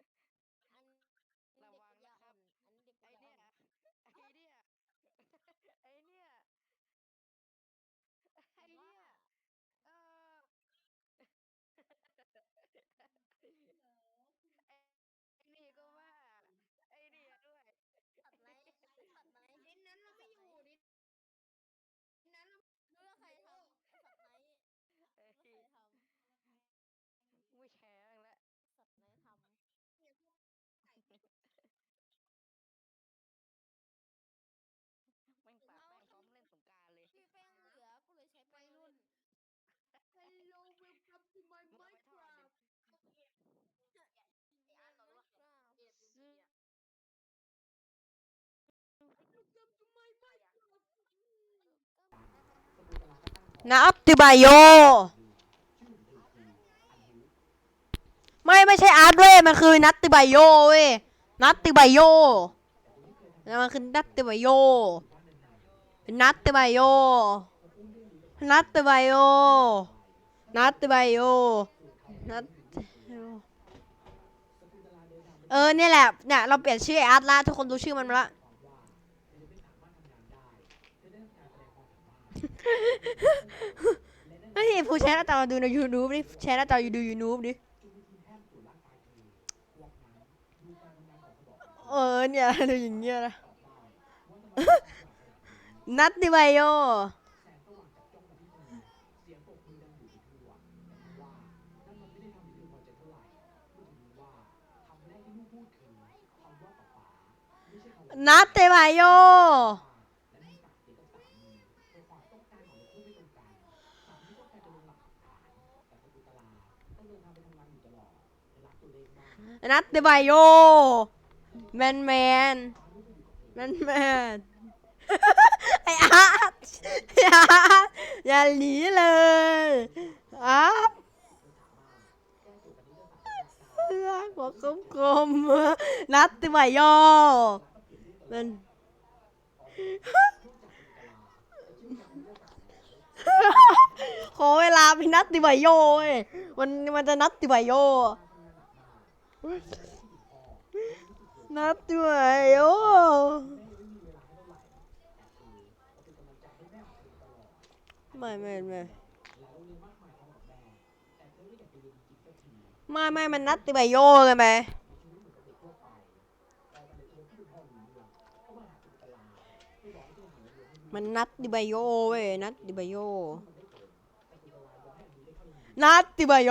อันระเด็กวังปัญญานะคอ่รัอบนอันเด็กปัไอญญาเนี่อ่ยอนไอเนี่ย ไอเนี่ยไอ แต่ เนี่ ว่าย เออไอนี่ก็ว่าไอนี่ด้วย สัตว์ไหมสัตว์ไหม ดินนั้นเราไม่อยู่ดินดินนั้นเรา รู้แล้วใครทำสัตว์ไหม เอ้ย รู้แล้วใครท ไม่แชร์บ้างแล้วำสัตว์ไหนท เนี่ยพวกไก่ แม่งปาแป้งพร้อมเล่นสงกรารเลยำพี่แป้งเหลือก็เลยใช้แป้งรุ่น Hello welcome to my มึงเอาไปทอดดิ Minecraft ไอ้อาร์ตเรารู้ว่า ซื้อ Welcome to my Minecraft นับติบายโย ไม่ไม่ใช่อาร์ตเว้ยมันคือนัตติบายโยเว้ยนัตติบายโยแล้วมันคือนัตติบายโยนัตติบายโยนัตติบายโยนัตติบายโยนัตเออเนี่ยแหละเนี่ยเราเปลี่ยนชื่ออาร์ตละทุกคนรู้ชื่อมันมาละ เฮ้ยผู้แชร์หน้าตาดูใน YouTube ดิแชร์หน้าตาอยู่ดู YouTube ดิเออเนี่ยดูอย่างเงี้ยนะนัดดิไบโยนัด ดิไบโยนัดดิไบโยแมนแมนแมนแมนไออาร์ตไออาอย่าหนีเลยอาร์ตรักหัวกลมกลมๆนัดดิไบโยมัน ขอเวลาไปนัดดิไบโยเว้ยมันมันจะนัดดิไบโยนัดดิไบโยไม่ไม่ไม่ไม่ไม่มันนัดดิไบโยกันไหม มันนัดดิไบโยเว้ยนัดดิไบโยนัตติบายโย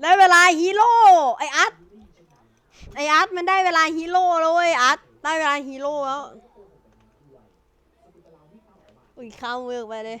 ได้เวลาฮีโร่ไออาร์ตไออาร์ตมันได้เวลาฮีโร่แล้วเว้ยอาร์ตได้เวลาฮีโร่แล้วอุ้ยข้ามเมืองไปเลย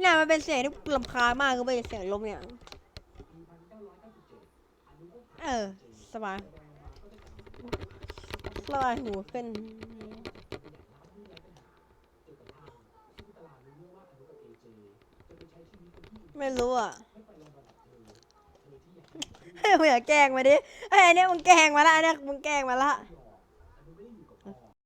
เนี่ยมันเป็นเสียงที่ลำคาญมากก็เป็นเสียงลมเนี่ย เออ สบายสบายหูขึ้นไม่รู้อะเฮ้ยมึงอย่าแกล้งมาดิเฮ้นเนี้ยมึงแกล้งมาละไอันเนี้ยมึงแกล้งมาละ